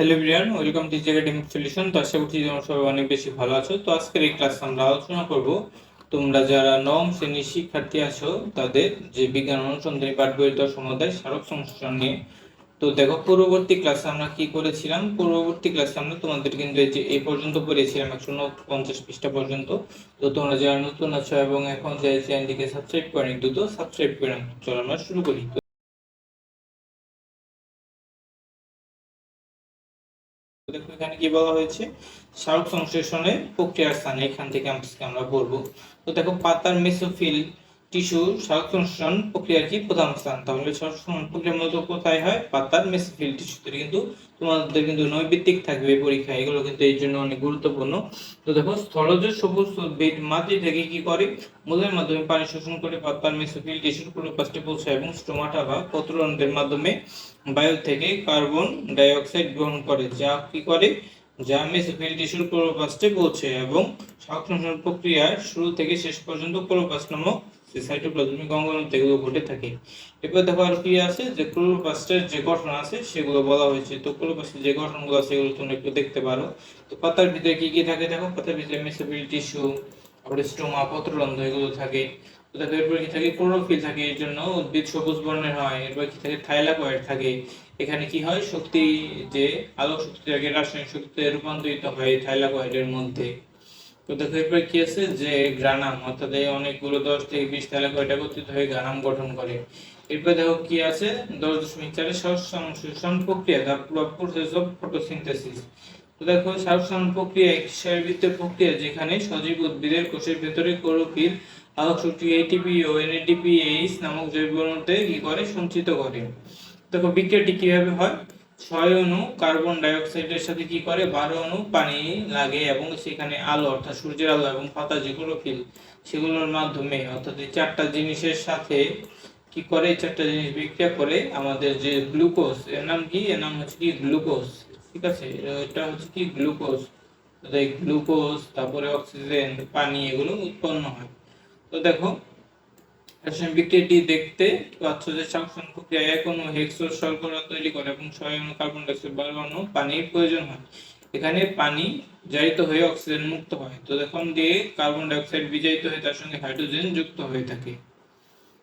Hello everyone welcome to academic solution তো আশা করছি তোমরা সবাই অনেক বেশি ভালো আছো। তো আজকের এই ক্লাস আমরা আলোচনা করব, তোমরা যারা নবম শ্রেণির শিক্ষার্থী আছো, তাদের যে বিজ্ঞান অনুসন্ধানী পাঠ বইয়ের দশম স্মারক সংশ্লেষণ নিয়ে। তো দেখো, পূর্ববর্তী ক্লাসে আমরা কি করেছিলাম? পূর্ববর্তী ক্লাসে আমরা তোমাদের কিন্তু এই যে, এই পর্যন্ত পড়িয়েছিলাম, একশো পঞ্চাশ পৃষ্ঠা পর্যন্ত। তো তোমরা যারা নতুন আছো এবং এখন যে চ্যানেলটিকে সাবস্ক্রাইব করেনি, দ্রুত সাবস্ক্রাইব করে। চলো আমরা শুরু করি। তো দেখো এখানে কি বলা হয়েছে? সারক সংশ্লেষণের প্রক্রিয়ার স্থান এখান থেকে আমরা পড়ব তো দেখো, পাতার মেসোফিল টিস্যু সংশ্লেষণ প্রক্রিয়ার কি প্রধান স্থান তাহলে সংশ্লেষণ প্রক্রিয়া মূলত কোথায় হয়? পাতার মেসোফিল টিস্যুতে কিন্তু তোমাদের কিন্তু নৈবিত্তিক থাকবে পরীক্ষা। এগুলো কিন্তু এই জন্য অনেক গুরুত্বপূর্ণ। তো দেখো, স্থলজ সবুজ উদ্ভিদ মাটি থেকে কি করে? মূলের মাধ্যমে পানি শোষণ করে পাতার মেসোফিল টিস্যুর ক্লোরোপ্লাস্টে পৌঁছায় এবং স্টোমাটা বা পত্ররন্ধ্রের মাধ্যমে বায়ু থেকে কার্বন ডাই অক্সাইড গ্রহণ করে, যা কি করে? যা মেসোফিল টিস্যুর ক্লোরোপ্লাস্টে পৌঁছে এবং সংশ্লেষণ প্রক্রিয়ার শুরু থেকে শেষ পর্যন্ত ক্লোরোপ্লাস্ট নামক সাইটোপ্লাজমিক অঙ্গনতে এগুলো ঘটে থাকে। এরপর দেখো আর কি আছে? যে ক্লোরোপ্লাস্টের যে গঠন আছে, সেগুলো বলা হয়েছে। তো ক্লোরোপ্লাস্টের যে গঠনগুলো আছে সেগুলো তোমরা একটু দেখতে পারো। তো পাতার ভিতরে কি কি থাকে দেখো? পাতার ভিতরে মেসোফিল টিস্যু, তারপরে স্টোমা, পত্ররন্ধ্র, এগুলো থাকে। এরপর কি থাকে? ক্লোরোফিল থাকে, এর জন্য উদ্ভিদ সবুজ বর্ণের হয়। এরপর কি থাকে? থাইলাকয়েড থাকে। এখানে কি হয়? শক্তি যে আলোক থাকে রাসায়নিক শক্তিতে রূপান্তরিত হয় থাইলাকয়েডের মধ্যে। তো দেখো, এরপর কি আছে? যে গ্রানাম, অর্থাৎ এই অনেকগুলো দশ থেকে বিশ থাইলাকয়েড একত্রিত হয়ে গ্রানাম গঠন করে। এরপর দেখো কি আছে? দশ দশমিক চারে সংশ্লেষণ প্রক্রিয়া দা প্রসেস অফ ফটোসিনথেসিস তো দেখো সংশ্লেষণ প্রক্রিয়া একটি শারীরবৃত্তীয় প্রক্রিয়া, যেখানে সজীব উদ্ভিদের কোষের ভেতরে ক্লোরোফিল, আলোক শক্তি এটিপি ও এনএডিপিএইচ নামক জৈব অণুতে কি করে? সঞ্চিত করে। দেখো বিক্রিয়াটি কীভাবে হয়? ছয় অণু কার্বন ডাই অক্সাইডের সাথে কি করে? বারো অণু পানি লাগে এবং সেখানে আলো, অর্থাৎ সূর্যের আলো এবং পাতা যে ক্লোরোফিল সেগুলোর মাধ্যমে, অর্থাৎ এই চারটা জিনিসের সাথে কি করে? চারটা জিনিস বিক্রিয়া করে আমাদের যে গ্লুকোজ এর নাম কি? এর নাম হচ্ছে কি? গ্লুকোজ ঠিক আছে? এটা হচ্ছে কি? গ্লুকোজ গ্লুকোজ তারপরে অক্সিজেন পানি, এগুলো উৎপন্ন হয়। তো দেখো রাসায়নিক বিক্রিয়াটি দেখতে পাচ্ছ যে সংশ্লেষণ প্রক্রিয়া এক অণু হেক্সোর শর্করা তৈরি করে এবং অণু কার্বন ডাইঅক্সাইড অণু পানির প্রয়োজন হয়। এখানে পানি জারিত হয়ে অক্সিজেন মুক্ত হয়। তো এখন দিয়ে কার্বন ডাইঅক্সাইড বিজারিত হয়ে তার সঙ্গে হাইড্রোজেন যুক্ত হয়ে থাকে।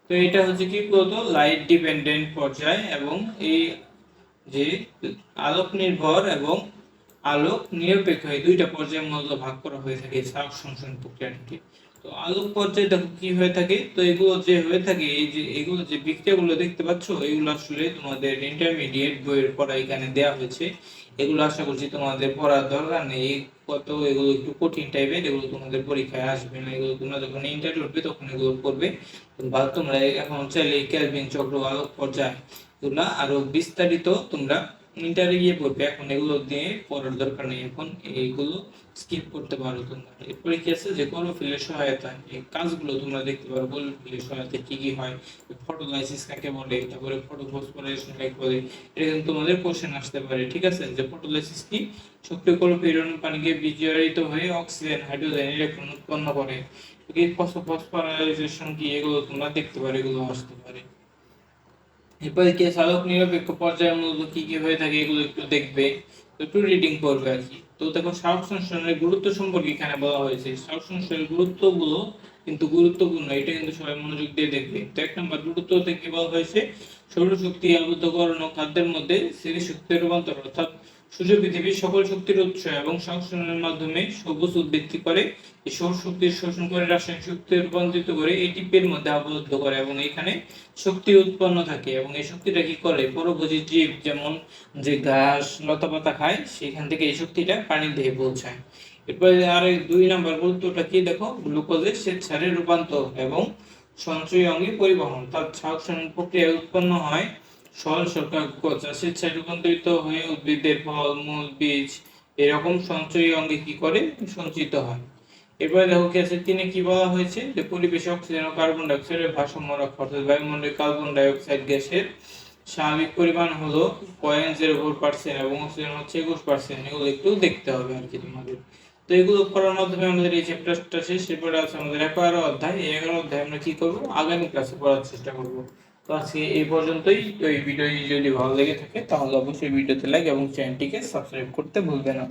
তো এটা হচ্ছে কি বলতো? লাইট ডিপেন্ডেন্ট পর্যায় এবং এই যে আলোক নির্ভর এবং আলোক নিরপেক্ষ এই দুইটা পর্যায়ে মূলত ভাগ করা হয়ে থাকে সার সংশ্লেষণ প্রক্রিয়াটিকে। তো আলোক পর্যায়ে কি হয়ে থাকে? তো এগুলো যে হয়ে থাকে, এই যে এগুলো যে বিক্রিয়াগুলো দেখতে পাচ্ছ, এগুলো আসলে তোমাদের ইন্টারমিডিয়েট বইয়ের পড়া এখানে দেওয়া হয়েছে। এগুলো আশা করছি তোমাদের পড়ার দরকার নেই। কত এগুলো একটু কঠিন টাইপের এগুলো তোমাদের পরীক্ষায় আসবে না। এগুলো তোমরা যখন ইন্টারভিউ উঠবে তখন এগুলো করবে বা তোমরা এখন চাইলে ক্যালভিন চক্র আলোক পর্যায় এগুলো আরও বিস্তারিত তোমরা ইন্টারে গিয়ে পড়বে এখন এগুলো দিয়ে পড়ার দরকার নেই, এখন এইগুলো স্কিপ করতে পারো তোমরা। এরপরে কি আছে? যে ক্লোরোফিলের সহায়তা। এই কাজগুলো তোমরা দেখতে পারো ক্লোরোফিলের সহায়তা কি কি হয় ফটোলাইসিস কাকে বলে, তারপরে ফটোফসফোরাইলেশন কাকে বলে এটা কিন্তু তোমাদের কোশ্চেন আসতে পারে, ঠিক আছে? যে ফটোলাইসিস কি? সক্রিয় ক্লোরোফিল পানিকে বিজারিত হয়ে অক্সিজেন হাইড্রোজেন ইলেকট্রন উৎপন্ন করে। ফসফোরাইলেশন কি? এগুলো তোমরা দেখতে পারো, এগুলো আসতে পারে। এরপরে কে সালোক নিরপেক্ষ পর্যায়ের মূলত কি কি হয়ে থাকে এগুলো একটু দেখবে। একটু রিডিং করবে আর কি। তো দেখো সাউথ সংশোধনের গুরুত্ব সম্পর্কে এখানে বলা হয়েছে। সাউথ সংশোধনের গুরুত্বগুলো কিন্তু গুরুত্বপূর্ণ, এটা কিন্তু সবাই মনোযোগ দিয়ে দেখবে। তো এক নম্বর গুরুত্ব থেকে বলা হয়েছে? সৌরশক্তি আবদ্ধকরণ ও খাদ্যের মধ্যে শ্রেণি শক্তির রূপান্তর, অর্থাৎ সূর্য পৃথিবীর সকল শক্তির উৎস এবং সংশ্লেষণের মাধ্যমে সবুজ উদ্বৃত্ত করে, এই সৌর শক্তির শোষণ করে, রাসায়নিক শক্তি রূপান্তরিত করে এটিপির মধ্যে আবদ্ধ করে এবং এখানে শক্তি উৎপন্ন থাকে এবং এই শক্তিটা কি করে? পরভোজী জীব যেমন যে ঘাস লতাপাতা খায়, সেখান থেকে এই শক্তিটা পানির দেহে পৌঁছায়। এরপরে আর দুই নাম্বার গুরুত্বটা কি? দেখো গ্লুকোজের স্বেচ্ছারে রূপান্তর এবং সঞ্চয়ী অঙ্গে পরিবহন। তার সংশ্লেষণ প্রক্রিয়ায় উৎপন্ন হয় সরকার গ্লুকোজ যা স্বেচ্ছায় রূপান্তরিত হয়ে উদ্ভিদের ফল, মূল, বীজ এরকম সঞ্চয়ী অঙ্গে কি করে? সঞ্চিত হয়। এরপরে দেখো আছে তিনি কি বলা হয়েছে? যে পরিবেশে অক্সিজেন ও কার্বন ডাইঅক্সাইডের ভারসাম্য রক্ষা, অর্থাৎ বায়ুমণ্ডলে কার্বন ডাইঅক্সাইড গ্যাসের স্বাভাবিক পরিমাণ হলো পয়েন্ট জিরো ফোর পার্সেন্ট এবং অক্সিজেন হচ্ছে একুশ পার্সেন্ট এগুলো একটু দেখতে হবে আর কি তোমাদের। তো এগুলো করার মাধ্যমে আমাদের এই চ্যাপ্টারটা শেষ। এরপরে আছে আমাদের এগারো অধ্যায়। এই এগারো অধ্যায় আমরা কি করব? আগামী ক্লাসে পড়ার চেষ্টা করব। তো আজকে এই পর্যন্তই। তো এই ভিডিওটি যদি ভালো লেগে থাকে, তাহলে অবশ্যই ভিডিওতে লাইক এবং চ্যানেলটিকে সাবস্ক্রাইব করতে ভুলবে না।